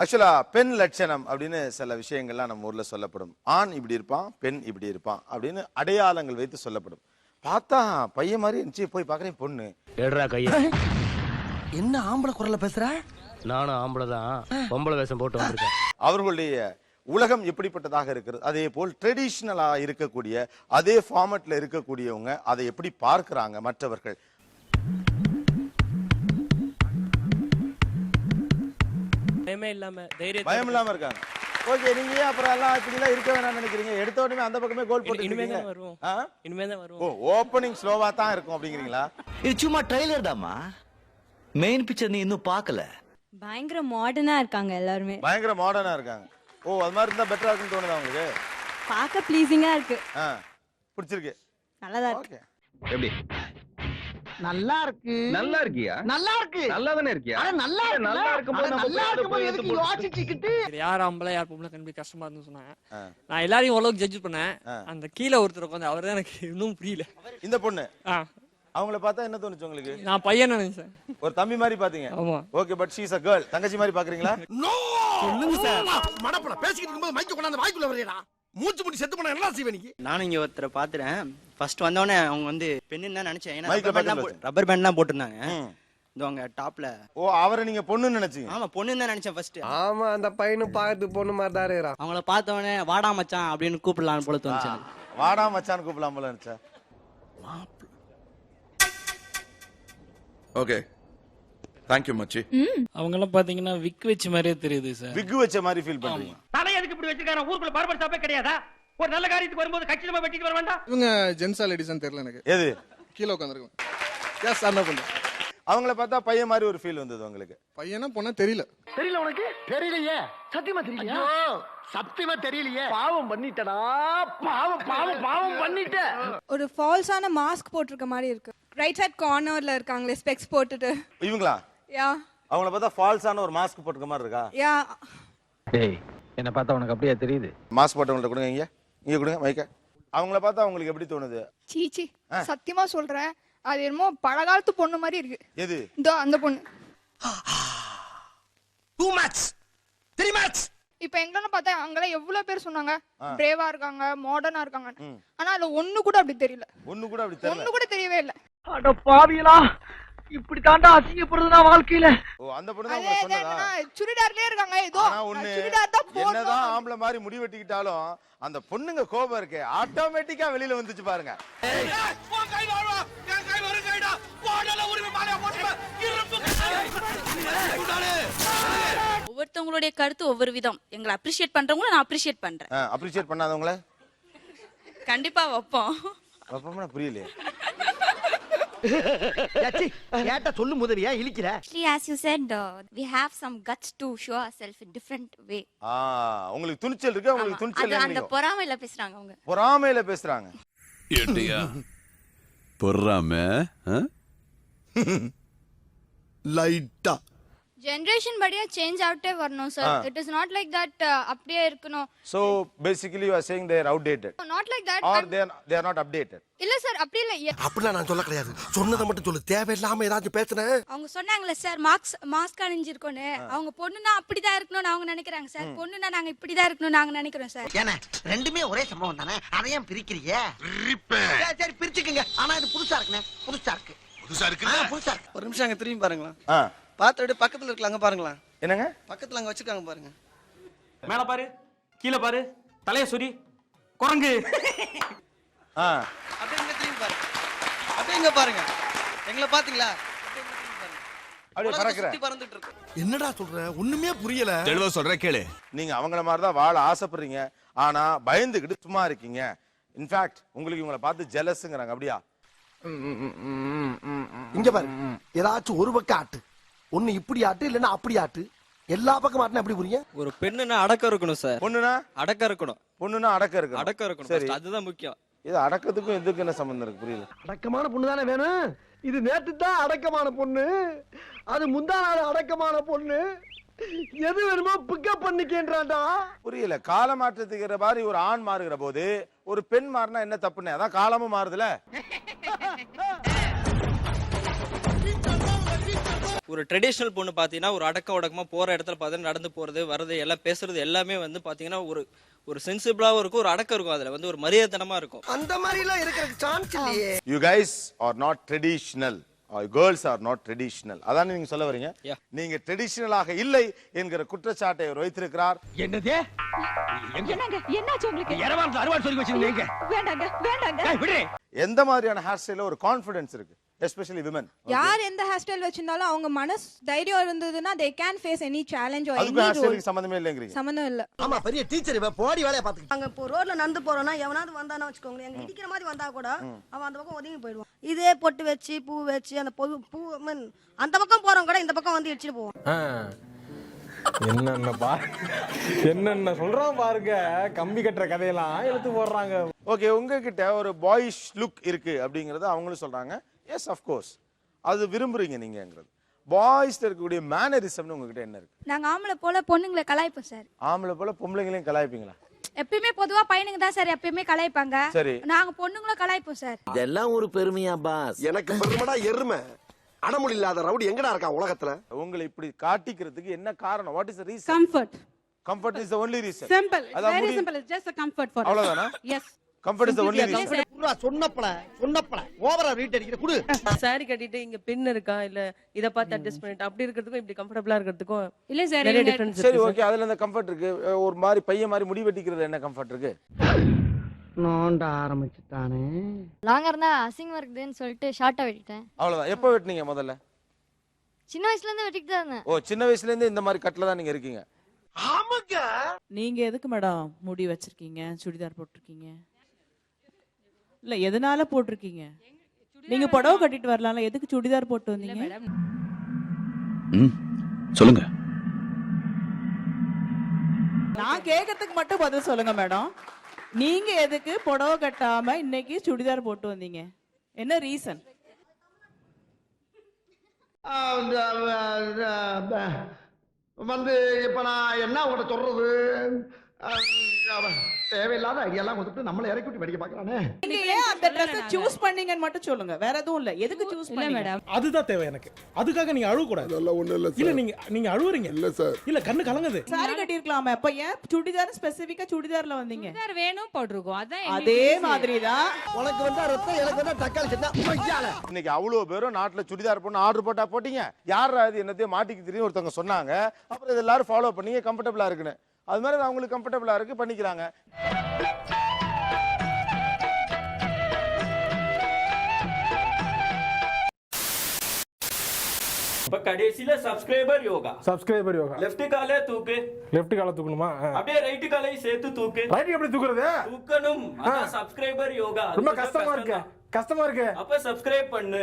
ஆக்சுவலா பெண் லட்சணம் அப்படின்னு சில விஷயங்கள்லாம் நம்ம ஊர்ல சொல்லப்படும். ஆண் இப்படி இருப்பான் பெண் இப்படி இருப்பான் அப்படின்னு அடையாளங்கள் வைத்து சொல்லப்படும். பார்த்தா பையன் மாதிரி இருந்துச்சு போய் பார்க்கறேன் பொண்ணு. எடுறா கைய. என்ன ஆம்பளை குரல்ல பேசுற? நானும் ஆம்பளை தான். பொம்பளை வேஷம் போட்டு வந்திருக்கேன். அவர்களுடைய உலகம் எப்படிப்பட்டதாக இருக்கிறது? அதே போல் ட்ரெடிஷ்னலா இருக்கக்கூடிய அதே ஃபார்மட்ல இருக்கக்கூடியவங்க அதை எப்படி பார்க்கறாங்க மற்றவர்கள்? பயமே இல்லாம தைரியம் பயம் இல்லாம இருக்காங்க. ஓகே நீங்க ஏன் அப்புறம் எல்லாம் இப்படி எல்லாம் இருக்க வேணாம்னு நினைக்கிறீங்க? எடுத்த உடனே அந்த பக்கமே கோல் போட்டு இனிமே. தான் வருவோம்? இனிமே தான் ஓ வருவோம் ஓப்பனிங் ஸ்லோவா தான் இருக்கும் அப்படிங்கிறீங்களா? இது சும்மா ட்ரைலர் தாம்மா. மெயின் பிக்சர் நீ இன்னும் பார்க்கல. பயங்கர மாடர்னா இருக்காங்க எல்லாருமே. பயங்கர மாடர்னா இருக்காங்க. ஓ அது மாதிரி இருந்தா பெட்டரா இருக்குன்னு தோணுதா உங்களுக்கு? பார்க்க ப்ளீஸிங்கா இருக்கு. பிடிச்சிருக்கு. நல்லதா இருக்கு. ஓகே எப்படி? நல்லா இருக்கு நல்லா இருக்கியா? நல்லா இருக்கு நல்லா தானே இருக்கியா நல்லா இருக்கு நல்லா இருக்கும்போது நல்லா இருக்கும்போது எதுக்கு யோசிச்சுக்கிட்டு? யார் ஆம்பளை யார் பொம்பளை கண்டி கஷ்டமா இருந்து சொன்னாங்க. நான் எல்லாரையும் ஓரளவுக்கு ஜட்ஜ் பண்ணேன். அந்த கீழே ஒருத்தர் உட்காந்து அவர் தான் எனக்கு இன்னும் புரியல. இந்த பொண்ணு? அவங்கள பார்த்தா என்ன தோணுச்சு உங்களுக்கு? நான் பையன் நினைச்சேன். ஒரு தம்பி மாதிரி பாத்தீங்க ஆமா. Okay but she's a girl தங்கச்சி மாதிரி பாக்குறீங்களா சொல்லுங்க சார். மடப்பட பேசிக்கிட்டு இருக்கும்போது மைக்க கொண்டாந்து வாய்க்குள்ள வரையடா மூச்சு முடி செத்து போனா என்ன செய்வே நீ நானும் இங்க ஒருத்தரை பாத்துறேன். ஃபர்ஸ்ட் வந்தவொடனே அவங்க வந்து பெண்ணுன்னு தான் நினைச்சேன். ஏன்னா மைக்ல ரப்பர் பேண்ட்லாம் பக்கத்துல போ- ரப்பர் பேண்ட்லாம் போட்டிருந்தாங்க. ம். இது அவங்க டாப்ல ஓ அவரை நீங்க பொண்ணுன்னு நினைச்சீங்க? ஆமா பொண்ணுன்னு தான் நினைச்சேன் ஃபர்ஸ்ட் ஆமா அந்த பையனும் பார்த்து பொண்ணு மாதிரி தான் இருக்கிறான் அவங்கள பார்த்தவொடனே வாடா மச்சான் அப்படின்னு கூப்பிடலாம்னு போல தோணுச்சு எனக்கு. வாடா மச்சான் கூப்பிடலாம் போல நினைச்சா ஓகே தேங்க்யூ மச்சி. அவங்க எல்லாம் பாத்தீங்கன்னா விக் வச்ச மாதிரியே தெரியுது சார். விக்கு வச்ச மாதிரி ஃபீல் பண்றீங்க. தலை எதுக்கு இப்படி வச்சிருக்காங்க? ஊருக்குள்ள பார்பர் ஷாப்பே கிடையாதா? ஒரு நல்ல காரியத்துக்கு வரும்போது கட்சி நம்ம வெட்டிட்டு வர வேண்டாம்? இவங்க ஜென்ஸா லேடிஸான்னு தெரியல எனக்கு. எது? கீழே உட்காந்துருக்கோம். எஸ் அண்ணா பொண்ணு அவங்கள பார்த்தா பையன் மாதிரி ஒரு ஃபீல் வந்தது உங்களுக்கு. பையனா பொண்ணா தெரியல. தெரியல உனக்கு? தெரியலையே. சத்தியமா தெரியலையா? சத்தியமா தெரியலையே. பாவம் பண்ணிட்டடா. பாவம் பாவம் பாவம் பண்ணிட்ட. ஒரு ஃபால்ஸான மாஸ்க் போட்டிருக்க மாதிரி இருக்கு. ரைட் சைட் கார்னர்ல இருக்காங்களே ஸ்பெக்ஸ் போட்டுட்டு. இவங்களா? யா. அவங்கள பார்த்தா ஃபால்ஸான ஒரு மாஸ்க் போட்டுக்க மாதிரி இருக்கா? யா. டேய் என்ன பார்த்தா உனக்கு அப்படியே தெரியுது? மாஸ்க் போட்டவங்கள்ட்ட கொடுங்க இங்க. இங்க கொடுங்க மைக்க அவங்கள பார்த்தா உங்களுக்கு எப்படி தோணுது? சீச்சி சத்தியமா சொல்றேன். அது என்னமோ பழகாலத்து பொண்ணு மாதிரி இருக்கு. எது? இதோ அந்த பொண்ணு. டூ மேட்ச் த்ரீ மேட்ச் இப்ப எங்களன்னு பார்த்தா அங்கெல்லாம் எவ்வளவு பேர் சொன்னாங்க? பிரேவா இருக்காங்க மாடர்னா இருக்காங்க. ஆனா அதுல ஒண்ணு கூட அப்படி தெரியல. ஒண்ணு கூட அப்படி தெரியல. ஒண்ணு கூட தெரியவே இல்ல. அட பாவியலா இப்படி தாண்டா அசிங்கப்படுறது நான் வாழ்க்கையில. ஓ அந்த பொண்ணு தான் உங்களுக்கு சொன்னதா? சுடிதார்லயே இருக்காங்க ஏதோ ஆனா ஒண்ணு சுடிதார் தான் என்னதான் போடணும் ஆம்பளை மாதிரி முடி வெட்டிக்கிட்டாலும் அந்த பொண்ணுங்க கோபம் இருக்கே. ஆட்டோமேட்டிக்கா வெளியில வந்துச்சு பாருங்க. ஒவ்வொருத்தவங்களுடைய கருத்து ஒவ்வொரு விதம். எங்களை அப்ரிஷியேட் பண்றவங்களும் நான் அப்ரிஷியேட் பண்றேன். அப்ரிஷியேட் பண்ணாதவங்கள? கண்டிப்பா வைப்போம். அப்பமா புரியலையே. ஏட்ட சொல்லு முதவியா இழிக்கிற? Actually, as you said, uh, we have some guts to show ourselves in different way. ஆ உங்களுக்கு துணிச்சல் இருக்கு? உங்களுக்கு துணிச்சல் அது அந்த இல்லைங்க பொறாமையில பேசுறாங்க அவங்க. பொறாமையில பேசுறாங்க. ஏட்டியா? பொறாம லைட்டா ஜெனரேஷன் படியா சேஞ்ச் ஆகிட்டே வரணும் sir it is not like that அப்படியே இருக்கணும் so basically you are saying they are outdated not like that are they are they are not updated இல்ல சார் அப்படி இல்ல. அப்படிலாம் நான் சொல்ல கிடையாது. சொன்னதை மட்டும் சொல்லு. தேவையில்லாம ஏதாச்சும் பேசுனேன் அவங்க சொன்னாங்களே சார் மாஸ்க் மாஸ்க் அணிஞ்சிருக்கோன்னு. அவங்க பொண்ணுனா அப்படிதான் இருக்கணும்னு அவங்க நினைக்கிறாங்க சார் பொண்ணுனா நாங்க இப்படிதான் இருக்கணும்னு நாங்க நினைக்கிறோம் சார் ஏன்னா ரெண்டுமே ஒரே சம்பவம் தானே? அதையும் பிரிக்கிறீங்க சரி, சரி பிரிச்சுக்குங்க. ஆனா இது புதுசா இருக்குண்ணே. புதுசா இருக்கு. புதுசா இருக்கு புதுசா இருக்கு. ஒரு நிமிஷம் அங்க திரும்பி பாருங்களா பார்த்த விட பக்கத்துல இருக்கலாம் அங்க பாருங்களா என்னங்க? பக்கத்துல அங்க வச்சிருக்காங்க பாருங்க. மேல பாரு கீழே பாரு தலைய சுரி குரங்கு. ஆ. அப்படியே இங்க திரும்பி பாருங்க. அப்படியே இங்க பாருங்க. எங்களை பாத்தீங்களா? அப்படியே பறக்குற. பறந்துட்டு இருக்கோம் என்னடா சொல்ற? ஒண்ணுமே புரியல. தெளிவா சொல்ற கேளு. நீங்க அவங்கள மாதிரி தான் வாழ ஆசைப்படுறீங்க. ஆனா பயந்துகிட்டு சும்மா இருக்கீங்க. இன்ஃபேக்ட் உங்களுக்கு இவங்கள பார்த்து ஜெலஸ்ங்கிறாங்க அப்படியா? இங்க பாரு. ஏதாச்சும் ஒரு பக்கம் ஆட்டு. ஒண்ணு இப்படி ஆட்டு இல்லன்னா அப்படி ஆட்டு. எல்லா பக்கம் ஆட்டுனா எப்படி புரியும்? ஒரு பெண்ணுன்னா அடக்கம் இருக்கணும் சார். பொண்ணுனா? அடக்கம் இருக்கணும். பொண்ணுனா அடக்கம் இருக்கு அடக்கம் இருக்கணும். சரி. அதுதான் முக்கியம். இது அடக்கத்துக்கும் இதுக்கு என்ன சம்பந்தம் இருக்கு? புரியல. அடக்கமான பொண்ணு தானே வேணும்? இது நேத்து தான் அடக்கமான பொண்ணு. அது முந்தா நாள் அடக்கமான பொண்ணு. எது வேணுமோ பிக்கப் பண்ணிக்கேன்றான்டா. புரியல. கால மாற்றத்துக்கிற மாதிரி ஒரு ஆண் மாறுகிற போது ஒரு பெண் மாறினா என்ன தப்புன்னு? அதான் காலமும் மாறுதுல. ஒரு ட்ரெடிஷ்னல் பொண்ணு பார்த்தீங்கன்னா ஒரு அடக்க உடக்கமா போற இடத்துல பார்த்தீங்கன்னா நடந்து போறது வர்றது எல்லாம் பேசுறது எல்லாமே வந்து பார்த்தீங்கன்னா ஒரு ஒரு சென்சிபிளாவும் இருக்கும் ஒரு அடக்கம் இருக்கும் அதுல. வந்து ஒரு மரியாதனமா இருக்கும். அந்த மாதிரி எல்லாம் இருக்கிறதுக்கு சான்ஸ் இல்லையே. You guys are not traditional girls are not traditional அதானே நீங்க சொல்ல வரீங்க. நீங்க ட்ரெடிஷ்னலாக இல்லை என்கிற குற்றச்சாட்டை அவர் வைத்திருக்கிறார். என்னது? என்னங்க? என்னாச்சு உங்களுக்கு? இரவாரத்துல அறுவாள் சொல்லி வச்சிருந்தீங்க. வேண்டாங்க வேண்டாங்க. விடு எந்த மாதிரியான ஹேர் ஸ்டைல ஒரு கான்ஃபிடன்ஸ் இருக்கு? எஸ்பெஷலி விமன் யார் எந்த ஹேர் ஸ்டைல் வச்சிருந்தாலும் அவங்க மனசு தைரியம் இருந்ததுன்னா they can face any challenge or any hair role சம்பந்தமே இல்லைங்கிறீங்க. சம்மந்தம் இல்ல. ஆமா பெரிய டீச்சர் இவ போடி வேலைய பாத்துக்கிட்டு அங்க இப்போ ரோட்ல நடந்து போறோம்னா எவனாவது வந்தானா வச்சுக்கோங்களேன் எங்க இடிக்கிற மாதிரி வந்தா கூட அவன் அந்த பக்கம் ஒதுங்கி போயிடுவான். இதே பொட்டு வச்சு பூ வச்சு அந்த பொ பூ அந்த பக்கம் போறவங்க கூட இந்த பக்கம் வந்து இடிச்சிட்டு போவோம் என்னென்ன பா என்னென்ன சொல்றான் பாருங்க. கம்பி கட்டுற கதையெல்லாம் எடுத்து போடுறாங்க. ஓகே உங்ககிட்ட ஒரு பாய்ஷ் லுக் இருக்கு அப்படிங்கறது அவங்களும் சொல்றாங்க. Yes of course. அது விரும்புறீங்க நீங்கங்கிறது. பாய்ஸ்ல இருக்கக்கூடிய மேனரிசம்னு உங்ககிட்ட என்ன இருக்கு? நாங்க ஆம்பளை போல பொண்ணுங்களை கலாய்ப்போம் சார். ஆம்பளை போல பொம்பளைங்களையும் கலாய்ப்பீங்களா? எப்பயுமே பொதுவா பையனுங்க தான் சார் எப்பயுமே கலாய்ப்பாங்க. சரி. நாங்க பொண்ணுங்களும் கலாய்ப்போம் சார். இதெல்லாம் ஒரு பெருமையா பாஸ் எனக்கு பெருமடா எருமை. அடமொழி இல்லாத ரவுடி எங்கடா இருக்கா உலகத்துல? உங்களை இப்படி காட்டிக்கிறதுக்கு என்ன காரணம்? What is reason comfort comfort is the only reason simple very simple just comfort for அவ்வளவுதானா? Yes comfort is the only reason புறா சொன்னப்பல சொன்னப்பல. ஓவரா ரீட் அடிக்கிற குடு. சாரி கட்டிட்டு இங்க பின் இருக்கா? இல்ல இத பார்த்து அட்ஜஸ்ட் பண்ணிட்டு அப்படி இருக்கிறதுக்கும் இப்படி கம்ஃபர்ட்டபிளா இருக்கிறதுக்கும் இல்ல சார் நிறைய டிஃபரன்ஸ் சரி ஓகே அதுல இந்த கம்ஃபர்ட் இருக்கு. ஒரு மாதிரி பையன் மாதிரி முடி வெட்டிக்கிறது என்ன கம்ஃபர்ட் இருக்கு? நோண்ட ஆரம்பிச்சுட்டானே. லாங்கா இருந்தா அசிங்கமா இருக்குதுன்னு சொல்லிட்டு ஷார்ட்டா வெட்டிட்டேன். அவ்வளவுதான். எப்போ வெட்டினீங்க முதல்ல? சின்ன வயசுல இருந்து வெட்டிட்டு தான் இருந்தேன். ஓ சின்ன வயசுல இருந்து இந்த மாதிரி கட்டில தான் நீங்க இருக்கீங்க. ஆமாங்க. நீங்க எதுக்கு மேடம் முடி வச்சிருக்கீங்க? சுடிதார் போட்டிருக்கீங்க. இல்ல எதனால போட்டிருக்கீங்க? நீங்க புடவை கட்டிட்டு வரலாம்ல எதுக்கு சுடிதார் போட்டு வந்தீங்க? சொல்லுங்க. நான் கேக்குறதுக்கு மட்டும் பதில் சொல்லுங்க மேடம் நீங்க எதுக்கு புடவை கட்டாம இன்னைக்கு சுடிதார் போட்டு வந்தீங்க? என்ன ரீசன் வந்து இப்ப நான் என்ன உங்கள்ட்ட சொல்றது? தேவையில்லாத ஐடியாலாம் கொடுத்துட்டு நம்மளை இறக்கி விட்டு படிக்க பாக்குறானே நீங்க ஏன் அந்த ட்ரெஸ் சூஸ் பண்ணீங்கன்னு மட்டும் சொல்லுங்க. வேற எதுவும் இல்ல. எதுக்கு சூஸ் பண்ணீங்க? மேடம் அதுதான் தேவை எனக்கு. அதுக்காக நீங்க அழுவ கூடாது ஒண்ணு இல்ல இல்ல நீங்க நீங்க அழுவுறீங்க. இல்ல சார் இல்ல கண்ணு கலங்குது. சாரி கட்டி இருக்கலாமே அப்ப ஏன் சுடிதார் ஸ்பெசிபிக்கா சுடிதார்ல வந்தீங்க? வேணும் போட்டிருக்கோம். அதான் அதே மாதிரி தான் உனக்கு வந்தா ரத்தம் எனக்கு வந்தா தக்காளி சட்னா இன்னைக்கு அவ்வளவு பேரும் நாட்டுல சுடிதார் போட்டு ஆர்டர் போட்டா போட்டீங்க. யார் அது என்னத்தையும் மாட்டிக்கு தெரியும் ஒருத்தவங்க சொன்னாங்க. அப்புறம் இது எல்லாரும் ஃபாலோ பண்ணி கம்ஃபர்டபுளா இருக்குன்னு. அது மாதிரி அவங்களுக்கு கம்ஃபர்டபுளா இருக்கு பண்ணிக்கிறாங்க. இப்ப கடைசியில subscriber yoga. Subscriber yoga. Left கால தூக்கு. லெஃப்ட் கால தூக்கணுமா? அப்படியே ரைட் காலையும் சேர்த்து தூக்கு. ரைட் எப்படி தூக்குறது? தூக்கணும். அதான் சப்ஸ்கிரைபர் யோகா. ரொம்ப கஷ்டமா இருக்கு. கஷ்டமா இருக்கு. அப்ப சப்ஸ்கிரைப் பண்ணு.